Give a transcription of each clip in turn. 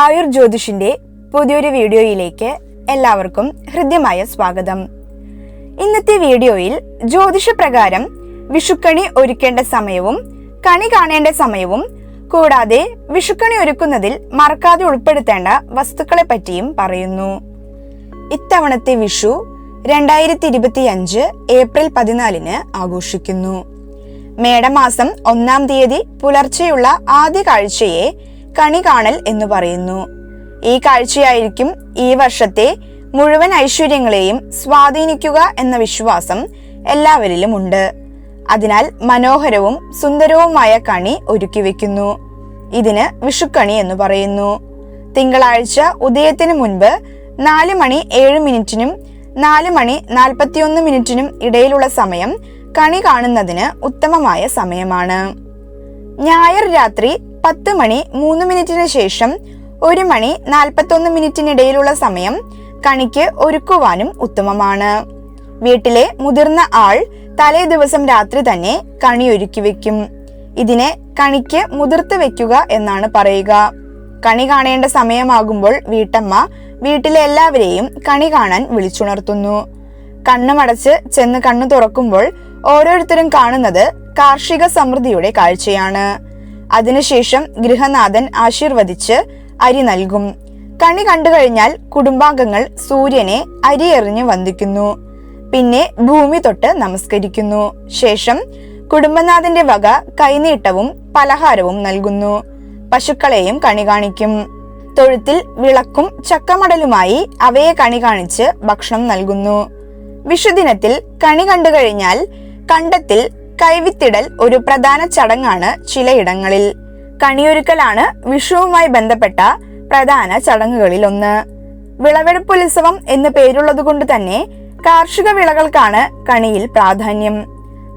ആയുർ ജ്യോതിഷിന്റെ പുതിയൊരു വീഡിയോയിലേക്ക് എല്ലാവർക്കും ഹൃദ്യമായ സ്വാഗതം. ഇന്നത്തെ വീഡിയോയിൽ ജ്യോതിഷ പ്രകാരം വിഷുക്കണി ഒരുക്കേണ്ട സമയവും കണി കാണേണ്ട സമയവും കൂടാതെ വിഷുക്കണി ഒരുക്കുന്നതിൽ മറക്കാതെ ഉൾപ്പെടുത്തേണ്ട വസ്തുക്കളെ പറ്റിയും പറയുന്നു. ഇത്തവണത്തെ വിഷു രണ്ടായിരത്തി ഇരുപത്തി അഞ്ച് ഏപ്രിൽ പതിനാലിന് ആഘോഷിക്കുന്നു. മേടമാസം ഒന്നാം തീയതി പുലർച്ചെയുള്ള ആദ്യ കാഴ്ചയെ കണി കാണൽ എന്ന് പറയുന്നു. ഈ കാഴ്ചയായിരിക്കും ഈ വർഷത്തെ മുഴുവൻ ഐശ്വര്യങ്ങളെയും സ്വാധീനിക്കുക എന്ന വിശ്വാസം എല്ലാവരിലും ഉണ്ട് അതിനാൽ മനോഹരവും സുന്ദരവുമായ കണി ഒരുക്കി വെക്കുന്നു. ഇതിന് വിഷുക്കണി എന്ന് പറയുന്നു. തിങ്കളാഴ്ച ഉദയത്തിന് മുൻപ് നാല് മണി ഏഴ് മിനിറ്റിനും നാല് മണി നാൽപ്പത്തിയൊന്ന് മിനിറ്റിനും ഇടയിലുള്ള സമയം കണി കാണുന്നതിന് ഉത്തമമായ സമയമാണ്. ഞായർ രാത്രി പത്ത് മണി മൂന്ന് മിനിറ്റിന് ശേഷം ഒരു മണി നാൽപ്പത്തൊന്ന് മിനിറ്റിനിടയിലുള്ള സമയം കണിക്ക് ഒരുക്കുവാനും ഉത്തമമാണ്. വീട്ടിലെ മുതിർന്ന ആൾ തലേ ദിവസം രാത്രി തന്നെ കണി ഒരുക്കി വെക്കും. ഇതിനെ കണിക്ക് മുതിർത്ത് വെക്കുക എന്നാണ് പറയുക. കണി കാണേണ്ട സമയമാകുമ്പോൾ വീട്ടമ്മ വീട്ടിലെ എല്ലാവരെയും കണി കാണാൻ വിളിച്ചുണർത്തുന്നു. കണ്ണുമടച്ച് ചെന്ന് കണ്ണു തുറക്കുമ്പോൾ ഓരോരുത്തരും കാണുന്നത് കാർഷിക സമൃദ്ധിയുടെ കാഴ്ചയാണ്. അതിനുശേഷം ഗൃഹനാഥൻ ആശീർവദിച്ച് അരി നൽകും. കണി കണ്ടു കഴിഞ്ഞാൽ കുടുംബാംഗങ്ങൾ സൂര്യനെ അരി എറിഞ്ഞ് വന്ദിക്കുന്നു. പിന്നെ ഭൂമി തൊട്ട് നമസ്കരിക്കുന്നു. ശേഷം കുടുംബനാഥന്റെ വക കൈനീട്ടവും പലഹാരവും നൽകുന്നു. പശുക്കളെയും കണി കാണിക്കും. തൊഴുത്തിൽ വിളക്കും ചക്കമടലുമായി അവയെ കണി കാണിച്ച് ഭക്ഷണം നൽകുന്നു. വിഷുദിനത്തിൽ കണി കണ്ടു കഴിഞ്ഞാൽ കണ്ടത്തിൽ കൈവിത്തിടൽ ഒരു പ്രധാന ചടങ്ങാണ് ചിലയിടങ്ങളിൽ. കണിയൊരുക്കലാണ് വിഷുവുമായി ബന്ധപ്പെട്ട പ്രധാന ചടങ്ങുകളിൽ ഒന്ന് വിളവെടുപ്പുത്സവം എന്ന് പേരുള്ളത് കൊണ്ട് തന്നെ കാർഷിക വിളകൾക്കാണ് കണിയിൽ പ്രാധാന്യം.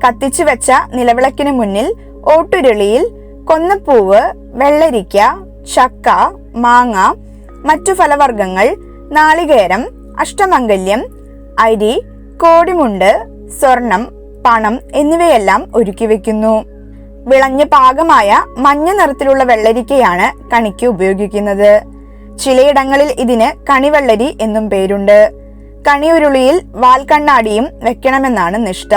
കത്തിച്ചു വെച്ച നിലവിളക്കിന് മുന്നിൽ ഓട്ടുരുളിയിൽ കൊന്നപ്പൂവ് വെള്ളരിക്ക ചക്ക മാങ്ങ മറ്റു ഫലവർഗങ്ങൾ നാളികേരം അഷ്ടമംഗല്യം അരി കോടിമുണ്ട് സ്വർണം പണം എന്നിവയെല്ലാം ഒരുക്കി വെക്കുന്നു. വിളഞ്ഞ പാകമായ മഞ്ഞ നിറത്തിലുള്ള വെള്ളരിക്കയാണ് കണിക്ക് ഉപയോഗിക്കുന്നത്. ചിലയിടങ്ങളിൽ ഇതിന് കണിവെള്ളരി എന്നും പേരുണ്ട്. കണിയുരുളിയിൽ വാൽക്കണ്ണാടിയും വെക്കണമെന്നാണ് നിഷ്ഠ.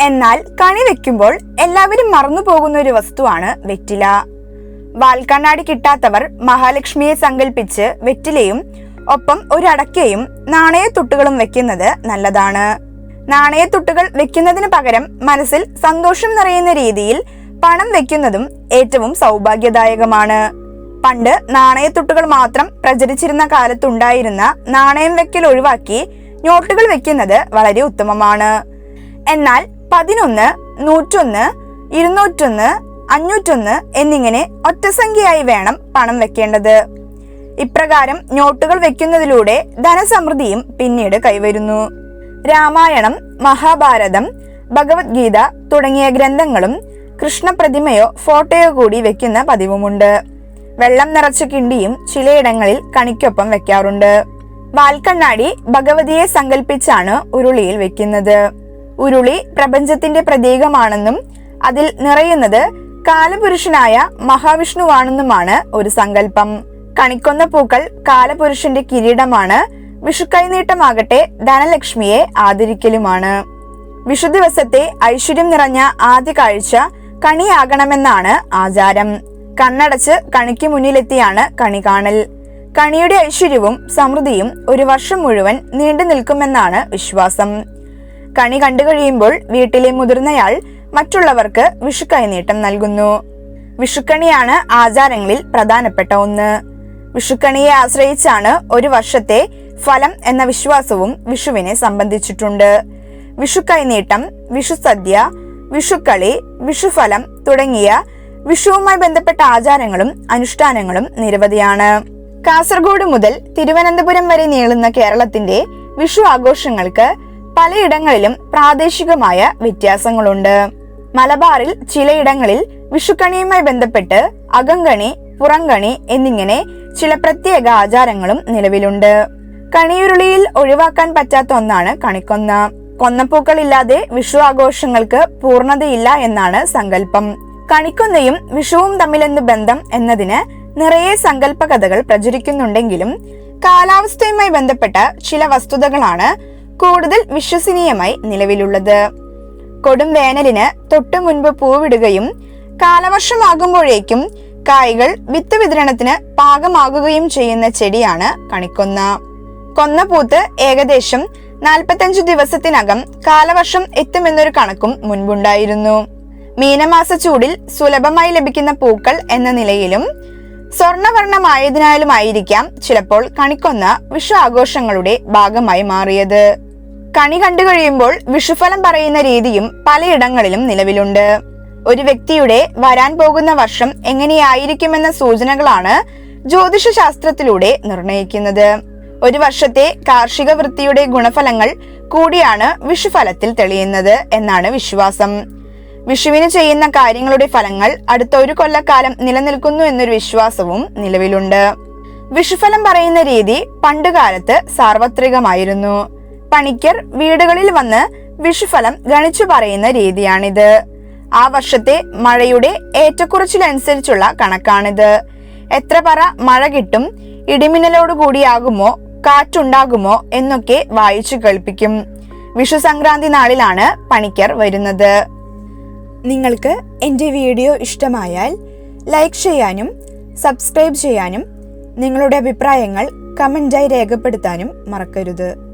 എന്നാൽ കണി വെക്കുമ്പോൾ എല്ലാവരും മറന്നു പോകുന്ന ഒരു വസ്തുവാണ് വെറ്റില. വാൽക്കണ്ണാടി കിട്ടാത്തവർ മഹാലക്ഷ്മിയെ സങ്കല്പിച്ച് വെറ്റിലയും ഒപ്പം ഒരടക്കയും നാണയത്തൊട്ടുകളും വെക്കുന്നത് നല്ലതാണ്. നാണയത്തുട്ടുകൾ വെക്കുന്നതിന് പകരം മനസ്സിൽ സന്തോഷം നിറയുന്ന രീതിയിൽ പണം വെക്കുന്നതും ഏറ്റവും സൗഭാഗ്യദായകമാണ്. പണ്ട് നാണയത്തുട്ടുകൾ മാത്രം പ്രചരിച്ചിരുന്ന കാലത്തുണ്ടായിരുന്ന നാണയം വെക്കൽ ഒഴിവാക്കി നോട്ടുകൾ വെക്കുന്നത് വളരെ ഉത്തമമാണ്. എന്നാൽ പതിനൊന്ന് നൂറ്റൊന്ന് ഇരുന്നൂറ്റൊന്ന് അഞ്ഞൂറ്റൊന്ന് എന്നിങ്ങനെ ഒറ്റസംഖ്യയായി വേണം പണം വെക്കേണ്ടത്. ഇപ്രകാരം നോട്ടുകൾ വെക്കുന്നതിലൂടെ ധനസമൃദ്ധിയും പിന്നീട് കൈവരുന്നു. രാമായണം മഹാഭാരതം ഭഗവത്ഗീത തുടങ്ങിയ ഗ്രന്ഥങ്ങളും കൃഷ്ണപ്രതിമയോ ഫോട്ടോയോ കൂടി വെക്കുന്ന പതിവുമുണ്ട്. വെള്ളം നിറച്ച കിണ്ടിയും ചിലയിടങ്ങളിൽ കണിക്കൊപ്പം വെക്കാറുണ്ട്. വാൽക്കണ്ണാടി ഭഗവതിയെ സങ്കല്പിച്ചാണ് ഉരുളിയിൽ വെക്കുന്നത്. ഉരുളി പ്രപഞ്ചത്തിന്റെ പ്രതീകമാണെന്നും അതിൽ നിറയുന്നത് കാലപുരുഷനായ മഹാവിഷ്ണുവാണെന്നുമാണ് ഒരു സങ്കല്പം കണിക്കൊന്ന പൂക്കൾ കാലപുരുഷന്റെ കിരീടമാണ് വിഷുക്കൈനീട്ടമാകട്ടെ ധനലക്ഷ്മിയെ ആദരിക്കലുമാണ്. വിഷു ദിവസത്തെ ഐശ്വര്യം നിറഞ്ഞ ആദ്യ കാഴ്ച കണിയാകണമെന്നാണ് ആചാരം. കണ്ണടച്ച് കണിക്ക് മുന്നിലെത്തിയാണ് കണി കാണൽ കണിയുടെ ഐശ്വര്യവും സമൃദ്ധിയും ഒരു വർഷം മുഴുവൻ നീണ്ടു നിൽക്കുമെന്നാണ് വിശ്വാസം. കണി കണ്ടു കഴിയുമ്പോൾ വീട്ടിലെ മുതിർന്നയാൾ മറ്റുള്ളവർക്ക് വിഷു കൈനീട്ടം നൽകുന്നു. വിഷുക്കണിയാണ് ആചാരങ്ങളിൽ പ്രധാനപ്പെട്ട ഒന്ന്. വിഷുക്കണിയെ ആശ്രയിച്ചാണ് ഒരു വർഷത്തെ ഫലം എന്ന വിശ്വാസവും വിഷുവിനെ സംബന്ധിച്ചിട്ടുണ്ട്. വിഷു കൈനീട്ടം വിഷുസദ്യ വിഷുക്കളി വിഷുഫലം തുടങ്ങിയ വിഷുവുമായി ബന്ധപ്പെട്ട ആചാരങ്ങളും അനുഷ്ഠാനങ്ങളും നിരവധിയാണ്. കാസർഗോഡ് മുതൽ തിരുവനന്തപുരം വരെ നീളുന്ന കേരളത്തിന്റെ വിഷു ആഘോഷങ്ങൾക്ക് പലയിടങ്ങളിലും പ്രാദേശികമായ വ്യത്യാസങ്ങളുണ്ട്. മലബാറിൽ ചിലയിടങ്ങളിൽ വിഷുക്കണിയുമായി ബന്ധപ്പെട്ട് അകങ്കണി പുറങ്കണി എന്നിങ്ങനെ ചില പ്രത്യേക ആചാരങ്ങളും നിലവിലുണ്ട്. കണിയുരുളിയിൽ ഒഴിവാക്കാൻ പറ്റാത്ത ഒന്നാണ് കണിക്കൊന്ന. കൊന്നപ്പൂക്കളില്ലാതെ വിഷു ആഘോഷങ്ങൾക്ക് പൂർണതയില്ല എന്നാണ് സങ്കല്പം. കണിക്കൊന്നയും വിഷുവും തമ്മിലെന്ത് ബന്ധം എന്നതിന് നിറയെ സങ്കല്പ കഥകൾ പ്രചരിക്കുന്നുണ്ടെങ്കിലും കാലാവസ്ഥയുമായി ബന്ധപ്പെട്ട ചില വസ്തുതകളാണ് കൂടുതൽ വിശ്വസനീയമായി നിലവിലുള്ളത്. കൊടും വേനലിന് തൊട്ടു മുൻപ് പൂവിടുകയും കാലവർഷമാകുമ്പോഴേക്കും കായ്കൾ വിത്ത് വിതരണത്തിന് പാകമാകുകയും ചെയ്യുന്ന ചെടിയാണ് കണിക്കൊന്ന. കൊന്നപൂത്ത് ഏകദേശം നാൽപ്പത്തഞ്ചു ദിവസത്തിനകം കാലവർഷം എത്തുമെന്നൊരു കണക്കും മുൻപുണ്ടായിരുന്നു. മീനമാസ ചൂടിൽ സുലഭമായി ലഭിക്കുന്ന പൂക്കൾ എന്ന നിലയിലും സ്വർണവർണമായതിനാലുമായിരിക്കാം ചിലപ്പോൾ കണിക്കൊന്ന വിഷു ആഘോഷങ്ങളുടെ ഭാഗമായി മാറിയത്. കണി കണ്ടു കഴിയുമ്പോൾ വിഷുഫലം പറയുന്ന രീതിയും പലയിടങ്ങളിലും നിലവിലുണ്ട്. ഒരു വ്യക്തിയുടെ വരാൻ പോകുന്ന വർഷം എങ്ങനെയായിരിക്കുമെന്ന സൂചനകളാണ് ജ്യോതിഷ ശാസ്ത്രത്തിലൂടെ നിർണയിക്കുന്നത്. ഒരു വർഷത്തെ കാർഷിക വൃത്തിയുടെ ഗുണഫലങ്ങൾ കൂടിയാണ് വിഷുഫലത്തിൽ തെളിയുന്നത് എന്നാണ് വിശ്വാസം. വിഷുവിന് ചെയ്യുന്ന കാര്യങ്ങളുടെ ഫലങ്ങൾ അടുത്ത ഒരു കൊല്ലക്കാലം നിലനിൽക്കുന്നു എന്നൊരു വിശ്വാസവും നിലവിലുണ്ട്. വിഷുഫലം പറയുന്ന രീതി പണ്ടുകാലത്ത് സാർവത്രികമായിരുന്നു. പണിക്കർ വീടുകളിൽ വന്ന് വിഷുഫലം ഗണിച്ചു പറയുന്ന രീതിയാണിത്. ആ വർഷത്തെ മഴയുടെ ഏറ്റക്കുറച്ചിലനുസരിച്ചുള്ള കണക്കാണിത്. എത്ര പറ മഴ കിട്ടും ഇടിമിന്നലോട് കൂടിയാകുമോ കാറ്റുണ്ടാകുമോ എന്നൊക്കെ വായിച്ചു കേൾപ്പിക്കും. വിഷു സംക്രാന്തി നാളിലാണ് പണിക്കർ വരുന്നത്. നിങ്ങൾക്ക് എന്റെ വീഡിയോ ഇഷ്ടമായാൽ ലൈക്ക് ചെയ്യാനും സബ്സ്ക്രൈബ് ചെയ്യാനും നിങ്ങളുടെ അഭിപ്രായങ്ങൾ കമന്റായി രേഖപ്പെടുത്താനും മറക്കരുത്.